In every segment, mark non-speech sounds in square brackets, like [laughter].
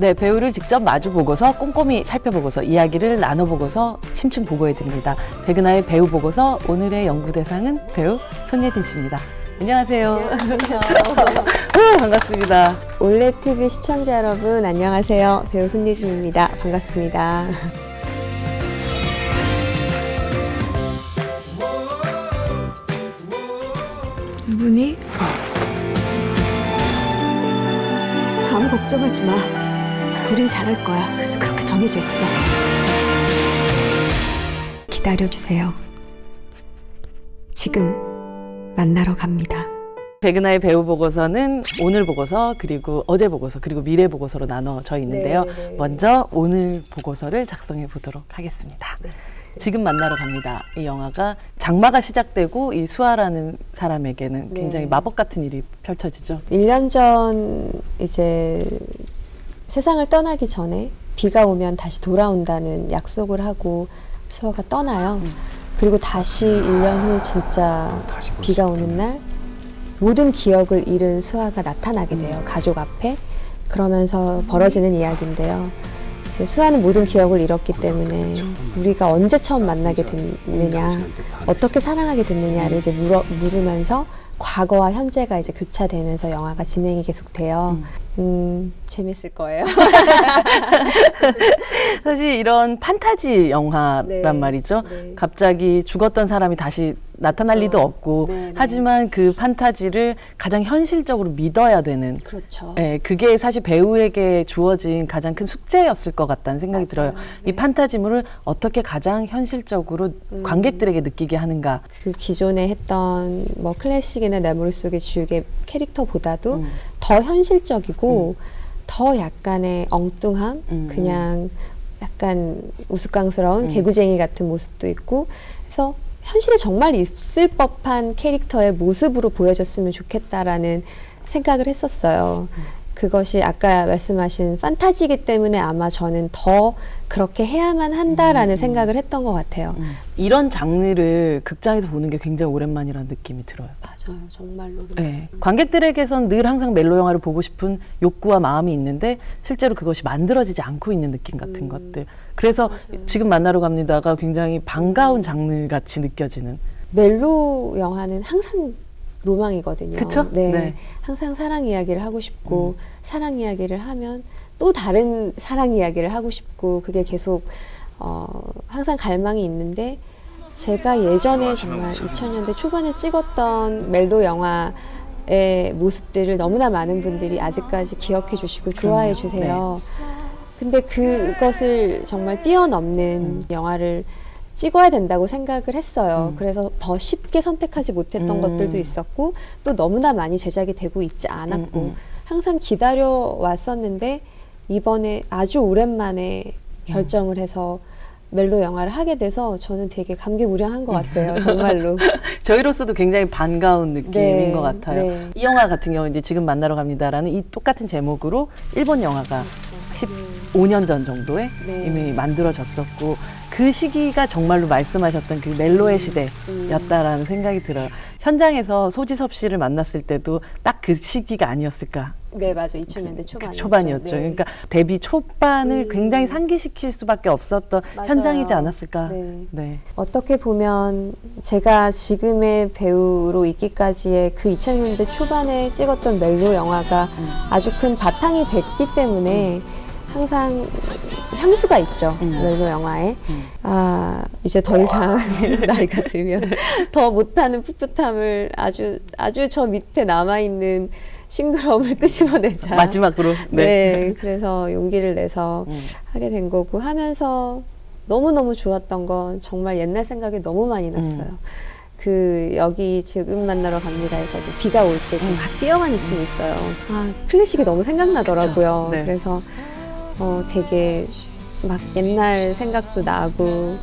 네, 배우를 직접 마주 보고서 꼼꼼히 살펴보고서 이야기를 나눠보고서 심층 보고해드립니다. 백은하의 배우 보고서 오늘의 연구 대상은 배우 손예진 씨입니다. 안녕하세요. 우, [laughs] 반갑습니다. 올레 TV 시청자 여러분 안녕하세요. 배우 손예진입니다. 반갑습니다. 이분이 아무 걱정하지 마. 우린 잘할 거야. 그렇게 정해져 있어. 기다려 주세요. 지금 만나러 갑니다. 백은하의 배우 보고서는 오늘 보고서 그리고 어제 보고서 그리고 미래 보고서로 나눠져 있는데요. 네, 네. 먼저 오늘 보고서를 작성해 보도록 하겠습니다. 지금 만나러 갑니다. 이 영화가 장마가 시작되고 이 수아라는 사람에게는 네. 굉장히 마법 같은 일이 펼쳐지죠. 1년 전 이제 세상을 떠나기 전에 비가 오면 다시 돌아온다는 약속을 하고 수아가 떠나요. 그리고 다시 1년 후 진짜 비가 오는 날 모든 기억을 잃은 수아가 나타나게 돼요. 가족 앞에. 그러면서 벌어지는 이야기인데요. 이제 수아는 모든 기억을 잃었기 때문에 우리가 언제 처음 만나게 됐느냐, 어떻게 사랑하게 됐느냐를 이제 물어, 물으면서 과거와 현재가 이제 교차되면서 영화가 진행이 계속돼요. 음, 재밌을 거예요. [laughs] 사실 이런 판타지 영화란 네. 말이죠. 네. 갑자기 죽었던 사람이 다시 나타날 그렇죠. 리도 없고 네, 네. 하지만 그 판타지를 가장 현실적으로 믿어야 되는 그렇죠. 예, 그게 사실 배우에게 주어진 가장 큰 숙제였을 것 같다는 생각이 맞아요. 들어요. 네. 이 판타지물을 어떻게 가장 현실적으로 음. 관객들에게 느끼게 하는가. 그 기존에 했던 뭐 클래식이나 내 머릿속의 주육의 캐릭터보다도 음. 더 현실적이고 더 약간의 엉뚱함, 음. 그냥 약간 우스꽝스러운 음. 개구쟁이 같은 모습도 있고 그래서 현실에 정말 있을 법한 캐릭터의 모습으로 보여줬으면 좋겠다라는 생각을 했었어요. 음. 그것이 아까 말씀하신 판타지이기 때문에 아마 저는 더 그렇게 해야만 한다라는 음. 생각을 했던 것 같아요. 음. 이런 장르를 극장에서 보는 게 굉장히 오랜만이라는 느낌이 들어요. 맞아요, 정말로. 예, 관객들에게선 늘 항상 멜로 영화를 보고 싶은 욕구와 마음이 있는데 실제로 그것이 만들어지지 않고 있는 느낌 같은 음. 것들. 그래서 맞아요. 지금 만나러 갑니다가 굉장히 반가운 장르 같이 느껴지는. 멜로 영화는 항상 로망이거든요. 그쵸? 네. 네. 항상 사랑 이야기를 하고 싶고 사랑 이야기를 하면 또 다른 사랑 이야기를 하고 싶고 그게 계속 어, 항상 갈망이 있는데 제가 예전에 정말 2000년대 초반에 찍었던 멜로 영화의 모습들을 너무나 많은 분들이 아직까지 기억해 주시고 좋아해 그럼요. 주세요. 근데 그것을 정말 뛰어넘는 영화를 찍어야 된다고 생각을 했어요. 음. 그래서 더 쉽게 선택하지 못했던 음. 것들도 있었고 또 너무나 많이 제작이 되고 있지 않았고 음, 음. 항상 기다려 왔었는데 이번에 아주 오랜만에 결정을 해서 멜로 영화를 하게 돼서 저는 되게 감개무량한 것 같아요. 정말로. [laughs] 저희로서도 굉장히 반가운 느낌인 네, 것 같아요. 네. 이 영화 같은 경우 이제 지금 만나러 갑니다라는 이 똑같은 제목으로 일본 영화가 15년 전 정도에 네. 이미 만들어졌었고 그 시기가 정말로 말씀하셨던 그 멜로의 시대였다라는 생각이 들어요. 현장에서 소지섭 씨를 만났을 때도 딱 그 시기가 아니었을까. 네, 맞아. 2000년대 그 초반이었죠. 초반이었죠. 네. 그러니까 데뷔 초반을 음. 굉장히 상기시킬 수밖에 없었던 맞아요. 현장이지 않았을까. 네. 네. 어떻게 보면 제가 지금의 배우로 있기까지의 그 2000년대 초반에 찍었던 멜로 영화가 음. 아주 큰 바탕이 됐기 때문에 항상 향수가 있죠 음. 멜로 영화에 음. 아 이제 더 이상 [laughs] 나이가 들면 더 못하는 풋풋함을 아주 아주 저 밑에 남아 있는 싱그러움을 끄집어내자 마지막으로. 네. 네. 그래서 용기를 내서 음. 하게 된 거고 하면서 너무너무 좋았던 건 정말 옛날 생각이 너무 많이 났어요. 음. 그 여기 지금 만나러 갑니다에서도 비가 올 때막 뛰어가는 씬이 있어요. 아 클래식이 너무 생각나더라고요. 그쵸. 네. 그래서 어 되게 막 옛날 생각도 나고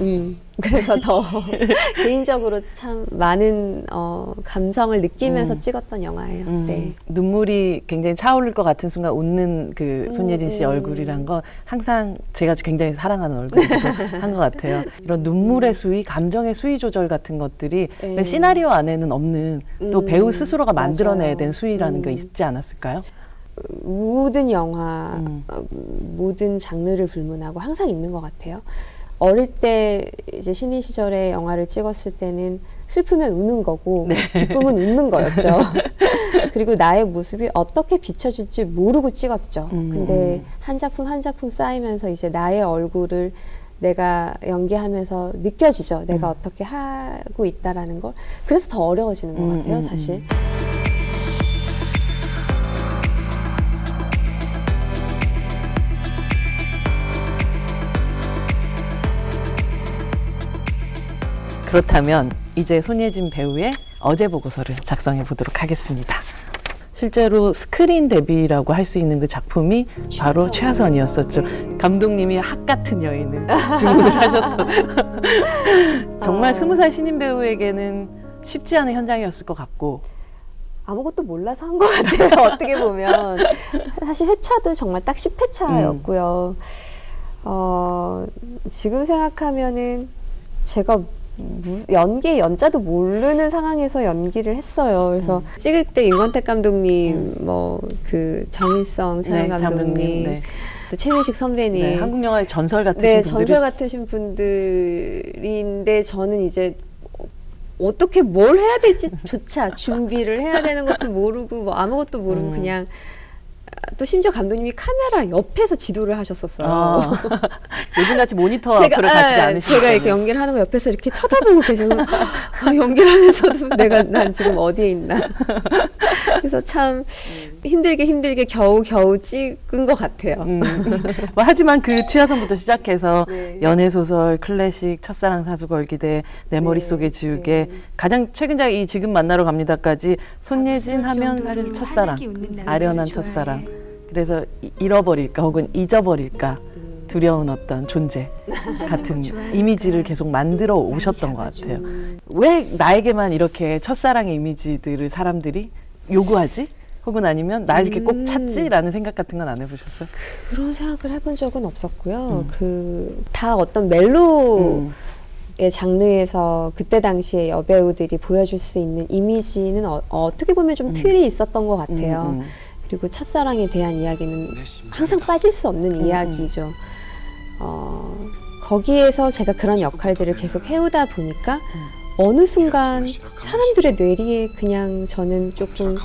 음 그래서 더 [laughs] 개인적으로 참 많은 어 감성을 느끼면서 음. 찍었던 영화예요. 음, 네. 눈물이 굉장히 차오를 것 같은 순간 웃는 그 손예진 씨 음. 얼굴이란 건 항상 제가 굉장히 사랑하는 얼굴이기도 [laughs] 한것 같아요. 이런 눈물의 수위, 감정의 수위 조절 같은 것들이 네. 시나리오 안에는 없는 또 음, 배우 스스로가 만들어내야 맞아요. 된 수위라는 게 음. 있지 않았을까요? 모든 영화, 음. 어, 모든 장르를 불문하고 항상 있는 것 같아요. 어릴 때 이제 신인 시절에 영화를 찍었을 때는 슬프면 우는 거고 네. 기쁨은 웃는 [laughs] 거였죠. 그리고 나의 모습이 어떻게 비춰질지 모르고 찍었죠. 음, 근데 음. 한 작품 한 작품 쌓이면서 이제 나의 얼굴을 내가 연기하면서 느껴지죠. 내가 어떻게 하고 있다라는 걸. 그래서 더 어려워지는 것 음, 같아요, 음, 사실. 그렇다면 이제 손예진 배우의 어제 보고서를 작성해 보도록 하겠습니다. 실제로 스크린 데뷔라고 할 수 있는 그 작품이 바로 최하선이었었죠. 네. 감독님이 학 같은 여인을 주문을 [laughs] 하셨던 정말 아. 스무 살 신인 배우에게는 쉽지 않은 현장이었을 것 같고 아무것도 몰라서 한 것 같아요. [laughs] 어떻게 보면 사실 회차도 정말 딱 10회차였고요. 어, 지금 생각하면은 제가 무, 연기 연자도 모르는 상황에서 연기를 했어요. 그래서 찍을 때 임권택 감독님, 뭐그 정일성 촬영 네, 감독님, 네. 또 최민식 선배님, 네, 한국 영화의 전설 같으신 네, 전설 같으신 분들인데 저는 이제 어떻게 뭘 해야 될지조차 준비를 해야 되는 것도 모르고 뭐 아무것도 모르고 음. 그냥 아, 또 심지어 감독님이 카메라 옆에서 지도를 하셨었어요. 아, [laughs] 요즘같이 모니터 앞으로 가시지 예, 않으시죠? 제가 이렇게 연기를 하는 거 옆에서 이렇게 쳐다보고 계세요. 아, 연기를 하면서도 내가 난 지금 어디에 있나. 그래서 참 힘들게 힘들게 겨우 겨우 찍은 것 같아요. 음. [laughs] 뭐 하지만 그 취하선부터 시작해서 네. 연애 소설, 클래식, 첫사랑 사수 걸기대, 내 머릿속에 네, 지우개, 네. 가장 최근작 이 지금 만나러 갑니다까지 손예진 하면 사실 첫사랑, 아련한 첫사랑. 그래서 이- 잃어버릴까 혹은 잊어버릴까 두려운 어떤 존재 같은 이미지를 계속 만들어 오셨던 것 같아요. 왜 나에게만 이렇게 첫사랑의 이미지들을 사람들이 요구하지? 혹은 아니면 날 이렇게 꼭 음. 찾지라는 생각 같은 건 안 해보셨어요? 그런 생각을 해본 적은 없었고요. 음. 그다 어떤 멜로의 음. 장르에서 그때 당시에 여배우들이 보여줄 수 있는 이미지는 어, 떻게 보면 좀 음. 틀이 있었던 것 같아요. 음, 음. 그리고 첫사랑에 대한 이야기는 항상 빠질 수 없는 음, 이야기죠. 어, 거기에서 제가 그런 역할들을 계속 해오다 보니까 음. 어느 순간 사람들의 뇌리에 그냥 저는 조금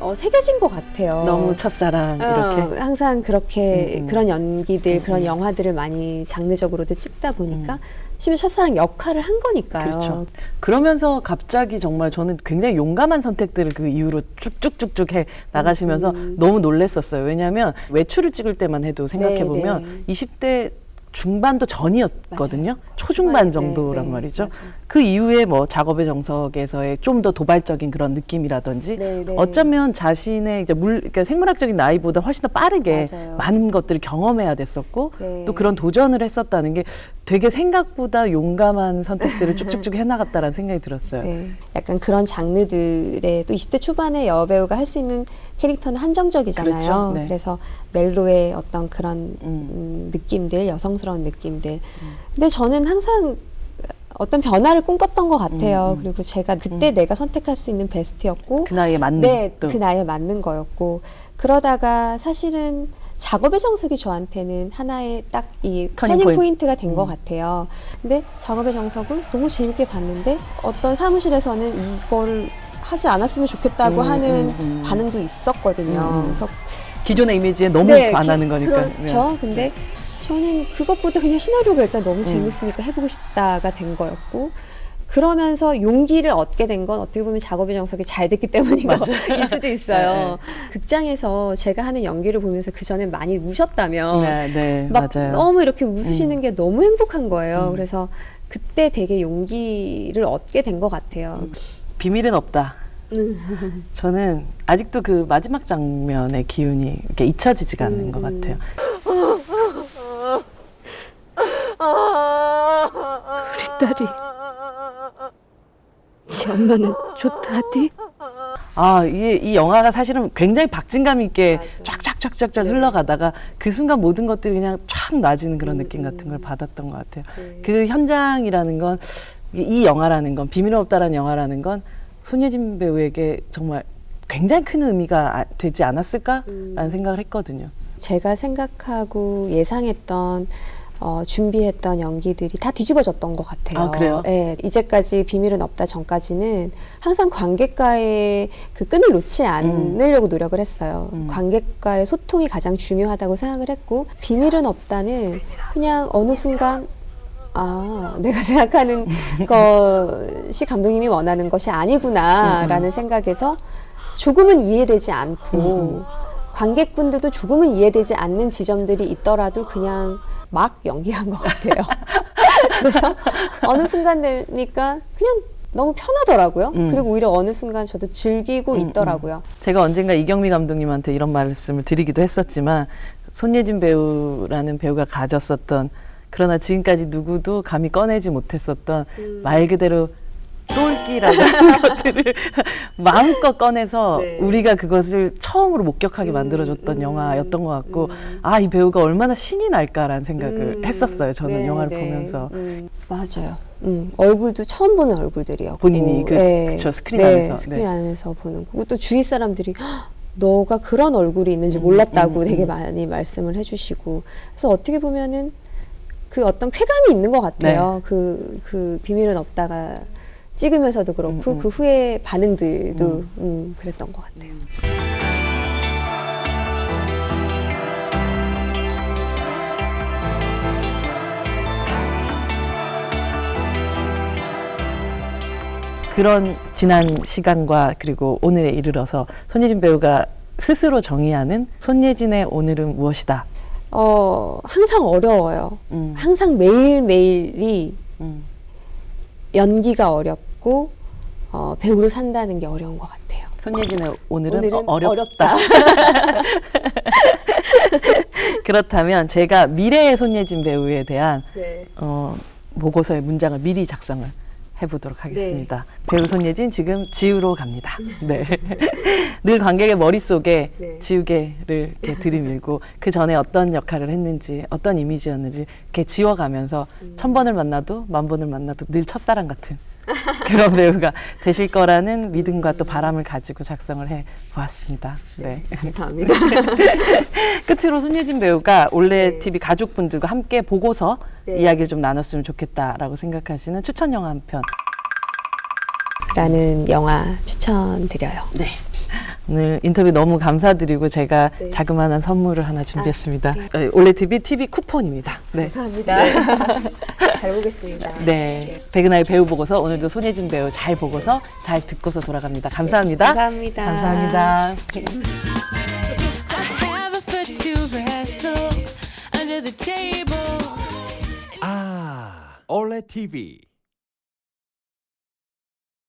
어, 새겨진 것 같아요. 너무 첫사랑 이렇게 어, 항상 그렇게 음, 음. 그런 연기들, 음, 그런 음. 영화들을 많이 장르적으로도 찍다 보니까 심지어 첫사랑 역할을 한 거니까요. 그렇죠. 그러면서 갑자기 정말 저는 굉장히 용감한 선택들을 그 이후로 쭉쭉쭉쭉 해 나가시면서 음. 너무 놀랬었어요. 왜냐하면 외출을 찍을 때만 해도 생각해 보면 네. 20대 중반도 전이었거든요. 맞아요. 초중반 초반에, 정도란 네, 네, 말이죠. 맞아요. 그 이후에 뭐 작업의 정석에서의 좀 더 도발적인 그런 느낌이라든지 네, 네. 어쩌면 자신의 이제 물 그러니까 생물학적인 나이보다 훨씬 더 빠르게 맞아요. 많은 것들을 경험해야 됐었고 네. 또 그런 도전을 했었다는 게 되게 생각보다 용감한 선택들을 [laughs] 쭉쭉쭉 해나갔다라는 생각이 들었어요. 네. 약간 그런 장르들의 또 20대 초반의 여배우가 할 수 있는 캐릭터는 한정적이잖아요. 그렇죠. 네. 그래서 멜로의 어떤 그런 음. 음, 느낌들, 여성스러운 느낌들. 근데 저는 항상 어떤 변화를 꿈꿨던 것 같아요. 음, 음. 그리고 제가 그때 내가 선택할 수 있는 베스트였고, 그 나이에 맞는 네, 또 그 나이에 맞는 거였고, 그러다가 사실은 작업의 정석이 저한테는 하나의 딱 이 터닝 터닝 포인트. 포인트가 된것 음. 같아요. 근데 작업의 정석을 너무 재밌게 봤는데 어떤 사무실에서는 이걸 하지 않았으면 좋겠다고 음, 하는 음, 음. 반응도 있었거든요. 음, 음. 그래서 기존의 이미지에 너무 네, 반하는 기- 거니까. 네. 그렇죠. 근데 저는 그것보다 그냥 시나리오가 일단 음. 너무 재밌으니까 해보고 싶다가 된 거였고 그러면서 용기를 얻게 된 건 어떻게 보면 작업의 정석이 잘 됐기 때문인 거일 수도 있어요. 극장에서 제가 하는 연기를 보면서 그 전에 많이 우셨다면 네, 네, 막 맞아요. 너무 이렇게 웃으시는 게 너무 행복한 거예요. 음. 그래서 그때 되게 용기를 얻게 된 것 같아요. 비밀은 없다. 음. [laughs] 저는 아직도 그 마지막 장면의 기운이 이렇게 잊혀지지가 않는 음, 것 음. 같아요. 우리 딸이 지 엄마는 좋다디? 아, 이, 이 영화가 사실은 굉장히 박진감 있게 맞아요. 쫙쫙쫙쫙쫙 네. 흘러가다가 그 순간 모든 것들이 그냥 촥 놔지는 그런 음, 느낌 같은 음. 걸 받았던 것 같아요. 네. 그 현장이라는 건, 이- 이 영화라는 건, 비밀은 없다라는 영화라는 건 손예진 배우에게 정말 굉장히 큰 의미가 아- 되지 않았을까라는 음. 생각을 했거든요. 제가 생각하고 예상했던 어, 준비했던 연기들이 다 뒤집어졌던 것 같아요. 아, 그래요? 예, 이제까지 비밀은 없다 전까지는 항상 관객과의 그 끈을 놓지 않으려고 노력을 했어요. 음. 관객과의 소통이 가장 중요하다고 생각을 했고 비밀은 없다는 그냥 어느 순간 아, 내가 [laughs] 생각하는 [laughs] 것이 감독님이 원하는 것이 아니구나라는 생각에서 조금은 이해되지 않고 음, 관객분들도 조금은 이해되지 않는 지점들이 있더라도 그냥 막 연기한 것 같아요. [laughs] 그래서 어느 순간 되니까 그냥 너무 편하더라고요. 음. 그리고 오히려 어느 순간 저도 즐기고 음, 있더라고요. 제가 언젠가 이경미 감독님한테 이런 말씀을 드리기도 했었지만 손예진 배우라는 배우가 가졌었던 그러나 지금까지 누구도 감히 꺼내지 못했었던 음. 말 그대로 똘끼라는 [laughs] 것들을 [laughs] 마음껏 꺼내서 네. 우리가 그것을 처음으로 목격하게 음, 만들어줬던 음, 영화였던 것 같고 음. 아이 배우가 얼마나 신이 날까라는 생각을 음. 했었어요 저는 네, 영화를 네. 보면서 음, 맞아요. 음, 얼굴도 처음 보는 얼굴들이었고 본인이 그- 그쵸, 스크린 네, 안에서. 스크린 네. 안에서 보는 거고 또 주위 사람들이 "헉, 너가 그런 얼굴이 있는지 음, 몰랐다고 음, 되게 음. 많이 말씀을 해주시고 그래서 어떻게 보면은 그 어떤 쾌감이 있는 것 같아요. 그, 그 비밀은 없다가 찍으면서도 그렇고 음, 음. 그 후에 반응들도 음. 음, 그랬던 것 같아요. 그런 지난 시간과 그리고 오늘에 이르러서 손예진 배우가 스스로 정의하는 손예진의 오늘은 무엇이다. 어, 항상 어려워요. 음, 항상 매일 매일이 음. 연기가 어렵 고 어, 배우로 산다는 게 어려운 것 같아요. 손예진의 오늘은, 오늘은 어, 어렵다. 어렵다. [laughs] 그렇다면 제가 미래의 손예진 배우에 대한 네. 어, 보고서의 문장을 미리 작성을 해보도록 하겠습니다. 배우 손예진 지금 지우로 갑니다. 네. [laughs] 늘 관객의 머릿속에 네. 지우개를 이렇게 들이밀고 그 전에 어떤 역할을 했는지 어떤 이미지였는지 이렇게 지워가면서 천 번을 만나도 만 번을 만나도 늘 첫사랑 같은 [laughs] 그런 배우가 되실 거라는 믿음과 또 바람을 가지고 작성을 해 보았습니다. 네. 감사합니다. [laughs] 끝으로 손예진 배우가 올레 네. TV 가족분들과 함께 보고서 네. 이야기를 좀 나눴으면 좋겠다라고 생각하시는 추천 영화 한 편. 라는 영화 추천드려요. 네. 오늘 인터뷰 너무 감사드리고 제가 네. 자그마한 선물을 하나 준비했습니다. 아, 어, 올레 TV TV 쿠폰입니다. 네. 감사합니다. [laughs] 잘 보겠습니다. 네. 백은하의 배우 보고서 오늘도 손예진 배우 잘 보고서 잘 듣고서 돌아갑니다. 감사합니다. 감사합니다. 감사합니다. table. Ah, Ole TV.